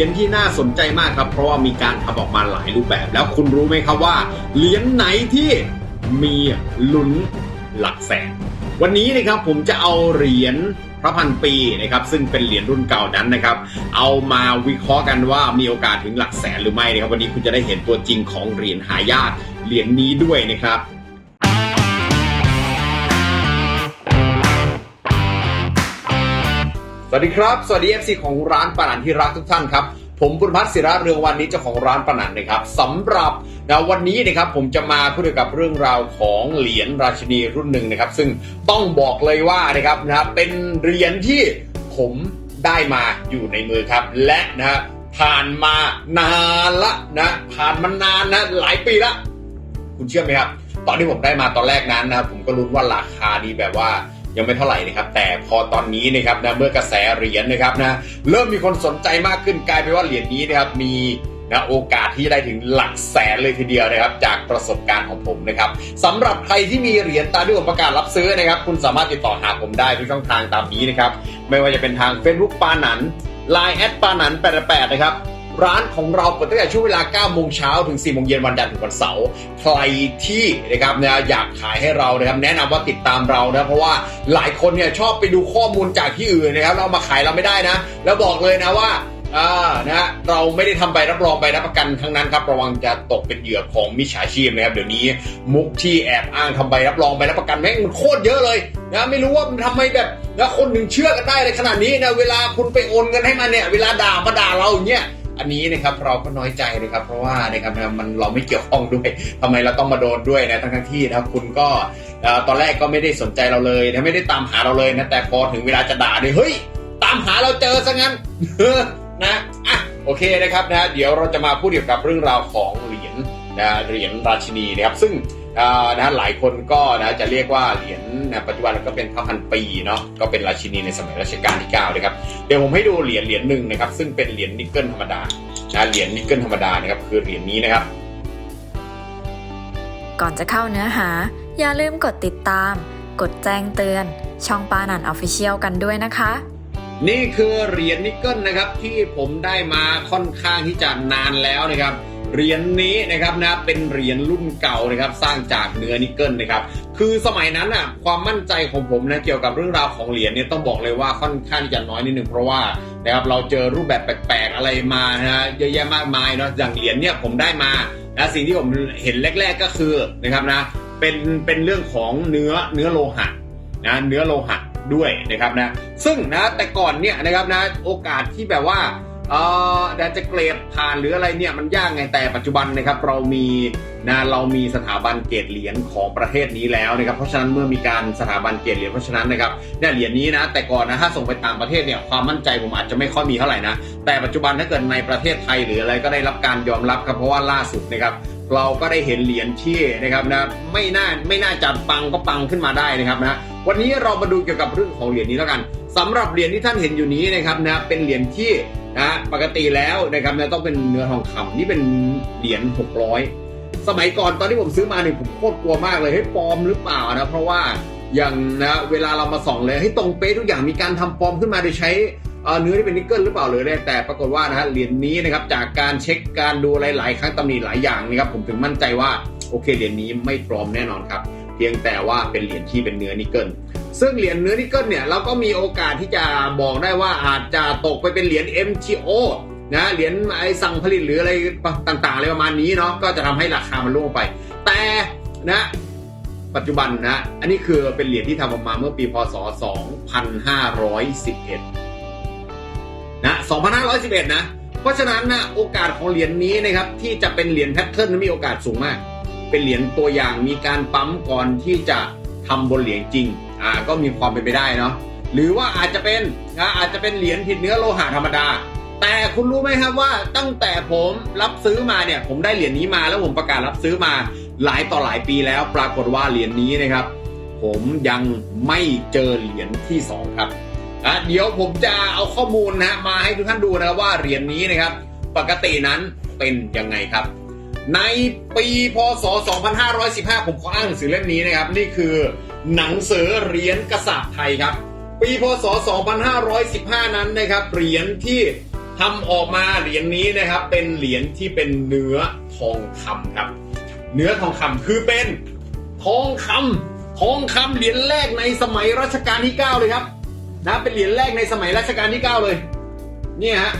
รียญที่น่าสนใจมากครับ เพราะว่ามีการทำออกมาหลายรูปแบบ แล้วคุณรู้ไหมครับว่าเหรียญไหนที่มีลุ้นหลักแสน วันนี้นะครับผมจะเอาเหรียญพระพันปีนะครับซึ่งเป็นเหรียญรุ่นเก่านั้นนะครับ เอามาวิเคราะห์กันว่ามีโอกาสถึงหลักแสนหรือไม่นะครับวันนี้คุณจะได้เห็นตัวจริงของเหรียญหายากเหรียญนี้ด้วยนะครับ สวัสดีครับ สวัสดี FC ของร้านปานันที่รักทุกท่านครับ ผมบุญพัฒน์ศิระเรืองวันนี้เจ้าของร้านปานันนะครับสำหรับนะวันนี้นะครับผมจะมาพูดเกี่ยวกับเรื่องราวของเหรียญราชินีรุ่นหนึ่งนะครับ ซึ่งต้องบอกเลยว่านะครับนะเป็นเหรียญที่ผมได้มาอยู่ในมือครับ และนะฮะผ่านมานานละนะผ่านมานานนะหลายปีละคุณเชื่อไหมครับ ตอนที่ผมได้มาตอนแรกนั้นนะครับผมก็รุ้นว่าราคาดีแบบว่า ยังไม่เท่าไหร่นะครับ แต่พอตอนนี้นะครับนะเมื่อกระแสเหรียญนะครับนะเริ่มมีคนสนใจมากขึ้นกลายเป็นว่าเหรียญนี้นะครับมีนะโอกาสที่ได้ถึงหลักแสนเลยทีเดียวนะครับ จากประสบการณ์ของผมนะครับสำหรับใครที่มีเหรียญตามที่ผมประกาศรับซื้อนะครับ คุณสามารถติดต่อหาผมได้ทุกช่องทางตามนี้นะครับ ไม่ว่าจะเป็นทาง Facebook ปาหนัน Line แอดปาหนัน88นะครับ ร้านของเราเปิดตั้งแต่ช่วงเวลา 9 โมงเช้าถึง 4 โมงเย็นวันจันทร์ถึงวันเสาร์ ใครที่นะครับนี่ยอยากขายให้เรานะครับแนะนำว่าติดตามเรานะเพราะว่าหลายคนเนี่ยชอบไปดูข้อมูลจากที่อื่นนะครับเรามาขายเราไม่ได้นะ แล้วบอกเลยนะว่าอ่านะฮะเราไม่ได้ทำใบรับรองใบรับประกันทั้งนั้นครับระวังจะตกเป็นเหยื่อของมิจฉาชีพนะครับเดี๋ยวนี้มุกที่แอบอ้างทำใบรับรองใบรับประกันแม่งมันโคตรเยอะเลยนะไม่รู้ว่ามันทำไมแบบนะคนหนึ่งเชื่อกันได้เลยขนาดนี้นะเวลาคุณไปโอนเงินให้มันเนี่ยเวลาด่ามาด่าเราอย่างเงี้ย อันนี้นะครับเราก็น้อยใจนะครับ เพราะว่านะครับมันเราไม่เกี่ยวข้องด้วยทำไมเราต้องมาโดนด้วยนะทั้งที่นะครับคุณก็ตอนแรกก็ไม่ได้สนใจเราเลยนะไม่ได้ตามหาเราเลยนะแต่พอถึงเวลาจะด่าเนี่ยเฮ้ย ตามหาเราเจอซะงั้นนะอะโอเคนะครับนะเดี๋ยวเราจะมาพูดเกี่ยวกับเรื่องราวของเหรียญนะเหรียญราชินีนะครับซึ่ง นะหลายคนก็นะจะเรียกว่าเหรียญนะปัจจุบันก็เป็นพระพันปีเนาะก็เป็นราชินีในสมัยรัชกาลที่9นะครับเดี๋ยวผมให้ดูเหรียญเหรียญหนึ่งนะครับซึ่งเป็นเหรียญนิกเกิลธรรมดานะเหรียญนิกเกิลธรรมดานะครับคือเหรียญนี้นะครับ ก่อนจะเข้าเนื้อหา อย่าลืมกดติดตาม กดแจ้งเตือน ช่องปานันออฟฟิเชียลกันด้วยนะคะ นี่คือเหรียญนิกเกิลนะครับที่ผมได้มาค่อนข้างที่จะนานแล้วนะครับ เหรียญนี้นะครับนะเป็นเหรียญรุ่นเก่านะครับสร้างจากเนื้อนิกเกิลนะครับคือสมัยนั้นอะความมั่นใจของผมนะเกี่ยวกับเรื่องราวของเหรียญเนี่ยต้องบอกเลยว่าค่อนข้างจะน้อยนิดนึงเพราะว่านะครับเราเจอรูปแบบแปลกๆอะไรมานะฮะเยอะแยะมากมายเนาะอย่างเหรียญเนี่ยผมได้มานะสิ่งที่ผมเห็นแรก ๆก็คือนะครับนะเป็นเป็นเรื่องของเนื้อเนื้อโลหะนะเนื้อโลหะด้วยนะครับนะซึ่งนะแต่ก่อนเนี่ยนะครับนะโอกาสที่แบบว่า เออจะเกรดผ่านหรืออะไรเนี่ยมันยากไงแต่ปัจจุบันนะครับเรามีนะเรามีสถาบันเกรดเหรียญของประเทศนี้แล้วนะครับเพราะฉะนั้นเมื่อมีการสถาบันเกรดเหรียญเพราะฉะนั้นนะครับเนี่ยเหรียญนี้นะแต่ก่อนนะถ้าส่งไปต่างประเทศเนี่ยความมั่นใจผมอาจจะไม่ค่อยมีเท่าไหร่นะแต่ปัจจุบันถ้าเกิดในประเทศไทยหรืออะไรก็ได้รับการยอมรับครับเพราะว่าล่าสุดนะครับเราก็ได้เห็นเหรียญที่นะครับนะไม่น่าไม่น่าจะปังก็ปังขึ้นมาได้นะครับนะวันนี้เรามาดูเกี่ยวกับเรื่องของเหรียญนี้แล้วกันสำหรับเหรียญที่ท่านเห็นอยู่นี้นะครับนะเป็นเหรียญที่ นะปกติแล้วนะครับนะต้องเป็นเนื้อทองคำนี่เป็นเหรียญ600สมัยก่อนตอนที่ผมซื้อมาเนี่ยผมโคตรกลัวมากเลยเฮ้ปลอมหรือเปล่านะเพราะว่าอย่างนะเวลาเรามาส่องเลยให้ตรงเป๊ะทุกอย่างมีการทำปลอมขึ้นมาโดยใช้เอ่อเนื้อที่เป็นนิกเกิลหรือเปล่าหรืออะไรแต่ปรากฏว่านะฮะเหรียญนี้นะครับจากการเช็คการดูหลายๆครั้งตำหนิหลายอย่างนะครับผมถึงมั่นใจว่าโอเคเหรียญนี้ไม่ปลอมแน่นอนครับ เพียงแต่ว่าเป็นเหรียญที่เป็นเนื้อนิกเกิล ซึ่งเหรียญเนื้อนิกเกิลเนี่ยเราก็มีโอกาสที่จะบอกได้ว่าอาจจะตกไปเป็นเหรียญ MTO นะเหรียญไอสั่งผลิตหรืออะไรต่างๆอะไรประมาณนี้เนาะก็จะทำให้ราคามันร่วงไป แต่นะปัจจุบันนะอันนี้คือเป็นเหรียญที่ทำออกมาเมื่อปีพศ 2511 นะ 2511 นะ เพราะฉะนั้นนะโอกาสของเหรียญนี้นะครับที่จะเป็นเหรียญแพทเทิร์นนั้นมีโอกาสสูงมาก เป็นเหรียญตัวอย่างมีการปั๊มก่อนที่จะทำบนเหรียญจริง อ่าก็มีความเป็นไปได้เนาะหรือว่าอาจจะเป็นนะอาจจะเป็นเหรียญผิดเนื้อโลหะธรรมดา แต่คุณรู้ไหมครับว่าตั้งแต่ผมรับซื้อมาเนี่ยผมได้เหรียญนี้มาแล้วผมประกาศรับซื้อมาหลายต่อหลายปีแล้ว ปรากฏว่าเหรียญนี้นะครับ ผมยังไม่เจอเหรียญที่สองครับอะเดี๋ยวผมจะเอาข้อมูลนะมาให้ทุกท่านดูนะว่าเหรียญนี้นะครับ ปกตินั้นเป็นยังไงครับ ในปีพศ 2515 ผมขออ้างหนังสือเล่มนี้นะครับ นี่คือ หนังสือเหรียญกษัตริย์ไทยครับ ปีพศ 2515 นั้นนะครับเหรียญที่ทำออกมาเหรียญนี้นะครับเป็นเหรียญที่เป็นเนื้อทองคำครับ เนื้อทองคำคือเป็นทองคำทองคำเหรียญแรกในสมัยรัชกาลที่ 9 เลยครับนะเป็นเหรียญแรกในสมัยรัชกาลที่ 9 เลยนี่ฮะ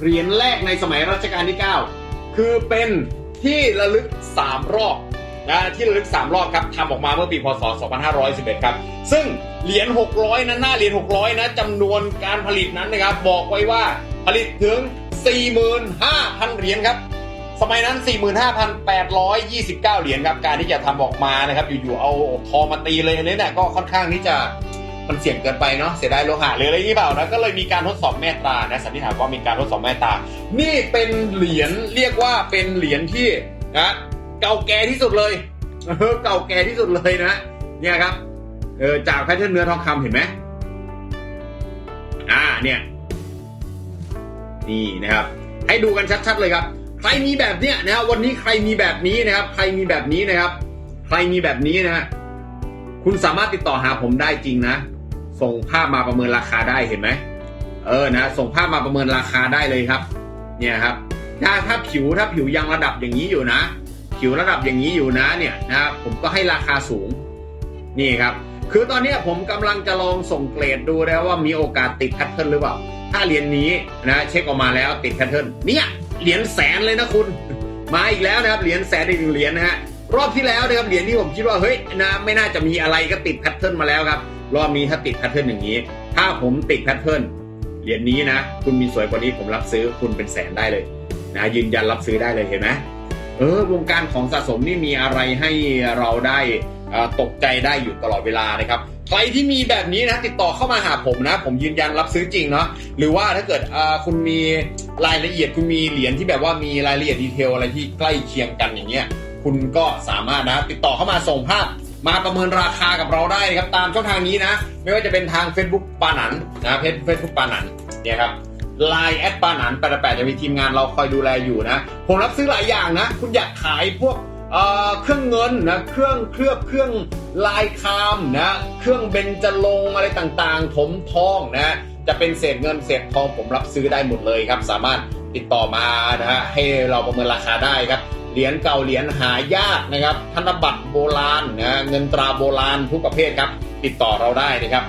เหรียญแรกในสมัยรัชกาลที่ 9 คือเป็นที่ระลึก 3 รอบ นะที่ระลึก 3 รอบครับทำออกมาเมื่อปีพศ 2511 ครับ ซึ่งเหรียญ 600 นั้นหน้าเหรียญ 600 นะจำนวนการผลิตนั้นนะครับ บอกไว้ว่าผลิตถึง 45,000 เหรียญครับ สมัยนั้น 45,829 เหรียญครับ การที่จะทำออกมานะครับ อยู่ๆ เอาทองมาตีเลยอันนี้เนี่ยก็ค่อนข้างที่จะมันเสี่ยงเกินไปเนาะเสียดายโลหะหรืออะไรนี่เปล่านะก็เลยมีการทดสอบแม่ตานะสันนิษฐานว่ามีการทดสอบแม่ตา นี่เป็นเหรียญเรียกว่าเป็นเหรียญที่นะ เก่าแก่ที่สุดเลยเออเก่าแก่ที่สุดเลยนะเนี่ยครับเออจากแพทเทิร์นเนื้อทองคำเห็นไหมอ่าเนี่ยนี่นะครับ ให้ดูกันชัดๆเลยครับ ใครมีแบบเนี้ยนะครับวันนี้ใครมีแบบนี้นะครับ ใครมีแบบนี้นะครับ ใครมีแบบนี้นะฮะคุณสามารถติดต่อหาผมได้จริงนะ ส่งภาพมาประเมินราคาได้เห็นไหมเออนะส่งภาพมาประเมินราคาได้เลยครับ เนี่ยครับถ้าถ้าผิวถ้าผิวยังระดับอย่างนี้อยู่นะ ผิวระดับอย่างนี้อยู่นะเนี่ยนะครับผมก็ให้ราคาสูงนี่ครับ คือตอนนี้ผมกำลังจะลองส่งเกรดดูแล้วว่ามีโอกาสติดแพทเทิร์นหรือเปล่า ถ้าเหรียญนี้นะเช็คออกมาแล้วติดแพทเทิร์นเนี่ยเหรียญแสนเลยนะคุณ มาอีกแล้วนะครับเหรียญแสนอีกหนึ่งเหรียญนะฮะรอบที่แล้วนะครับเหรียญที่ผมคิดว่าเฮ้ยนะไม่น่าจะมีอะไรก็ติดแพทเทิร์นมาแล้วครับรอบนี้ถ้าติดแพทเทิร์นอย่างนี้ ถ้าผมติดแพทเทิร์นเหรียญนี้นะ คุณมีสวยกว่านี้ผมรับซื้อคุณเป็นแสนได้เลยนะยืนยันรับซื้อได้เลยเห็นไหม เออวงการของสะสมนี่มีอะไรให้เราได้ตกใจได้อยู่ตลอดเวลานะครับใครที่มีแบบนี้นะติดต่อเข้ามาหาผมนะ ผมยืนยันรับซื้อจริงเนาะหรือว่าถ้าเกิดคุณมีรายละเอียดคุณมีเหรียญที่แบบว่ามีรายละเอียดดีเทลอะไรที่ใกล้เคียงกันอย่างเงี้ยคุณก็สามารถนะติดต่อเข้ามาส่งภาพมาประเมินราคากับเราได้นะครับตามช่องทางนี้นะ ไม่ว่าจะเป็นทาง Facebook ปานันนะเพจเฟซบุ๊กปานันเนี่ยครับ ไลน์แอดปาหนันแปดแปดจะมีทีมงานเราคอยดูแลอยู่นะ ผมรับซื้อหลายอย่างนะ คุณอยากขายพวกเเครื่องเงินนะ เครื่องเคลือบเครื่องลายคามนะ เครื่องเบญจรงอะไรต่างๆ ถมทองนะ จะเป็นเศษเงินเศษทองผมรับซื้อได้หมดเลยครับ สามารถติดต่อมานะฮะให้เราประเมินราคาได้ครับเหรียญเก่าเหรียญหายากนะครับธนบัตรโบราณนะเงินตราโบราณทุกประเภทครับ ติดต่อเราได้นะครับ